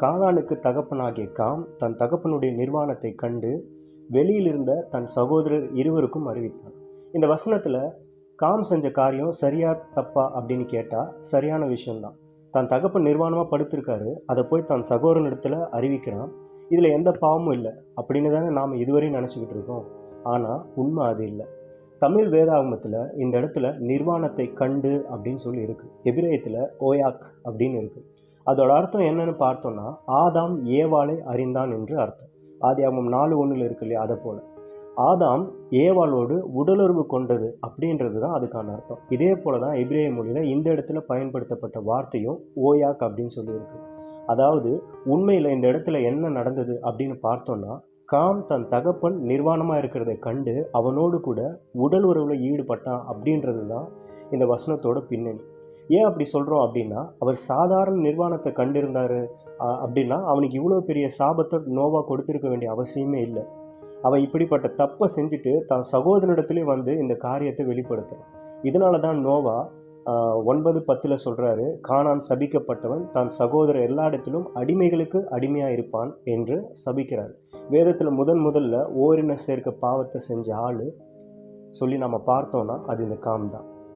கானானுக்கு தகப்பனாகிய காம் தன் தகப்பனுடைய நிர்வாணத்தை கண்டு வெளியில் இருந்த தன் சகோதரர் இருவருக்கும் அறிவித்தான். இந்த வசனத்தில் காம் செஞ்ச காரியம் சரியா தப்பா அப்படின்னு கேட்டால் சரியான விஷயம்தான். தன் தகப்பன் நிர்வாணமாக படுத்திருக்காரு. அதை போய் தன் சகோதரனிடத்தில் அறிவிக்கிறான். இதில் எந்த பாவமும் இல்லை. அப்படின்னு தானே நாம் இதுவரையும் நினச்சிக்கிட்டு இருக்கோம். ஆனால் உண்மை அது இல்லை. தமிழ் வேதாகமத்தில் இந்த இடத்துல நிர்வாணத்தை கண்டு அப்படின்னு சொல்லி இருக்குது எபிரேயத்தில் ஓயாக் அப்படின்னு இருக்குது அதோட அர்த்தம் என்னன்னு பார்த்தோம்னா ஆதாம் ஏவாளை அறிந்தான் என்று அர்த்தம். ஆதியாமம் நாலு ஒன்றில் இருக்கு இல்லையா அதை போல். ஆதாம் ஏவாளோடு உடலுறவு கொண்டது அப்படின்றது தான் அதுக்கான அர்த்தம். இதே போல தான் எபிரேய மொழியில் இந்த இடத்துல பயன்படுத்தப்பட்ட வார்த்தையும் ஓயாக் அப்படின்னு சொல்லியிருக்கு. அதாவது உண்மையில் இந்த இடத்துல என்ன நடந்தது அப்படின்னு பார்த்தோம்னா காம் தன் தகப்பன் நிர்வாணமாக இருக்கிறத கண்டு அவனோடு கூட உடல் உறவில் ஈடுபட்டான் அப்படின்றது தான் இந்த வசனத்தோட பின்னணி. ஏன் அப்படி சொல்கிறோம் அப்படின்னா அவர் சாதாரண நிர்வாணத்தை கண்டிருந்தார் அப்படின்னா அவனுக்கு இவ்வளோ பெரிய சாபத்தை நோவா கொடுத்துருக்க வேண்டிய அவசியமே இல்லை. அவன் இப்படிப்பட்ட தப்பை செஞ்சுட்டு தன் சகோதரனிடத்துலேயும் வந்து இந்த காரியத்தை வெளிப்படுத்துகிறான் இதனால தான் நோவா ஒன்பது பத்தில் சொல்கிறாரு காணான் சபிக்கப்பட்டவன் தன் சகோதரர் எல்லா இடத்திலும் அடிமைகளுக்கு அடிமையாக இருப்பான் என்று சபிக்கிறார். வேதத்தில் முதன் முதல்ல ஓரின சேர்க்க பாவத்தை செஞ்ச ஆள் சொல்லி நம்ம பார்த்தோன்னா அது இந்த காம் தான்.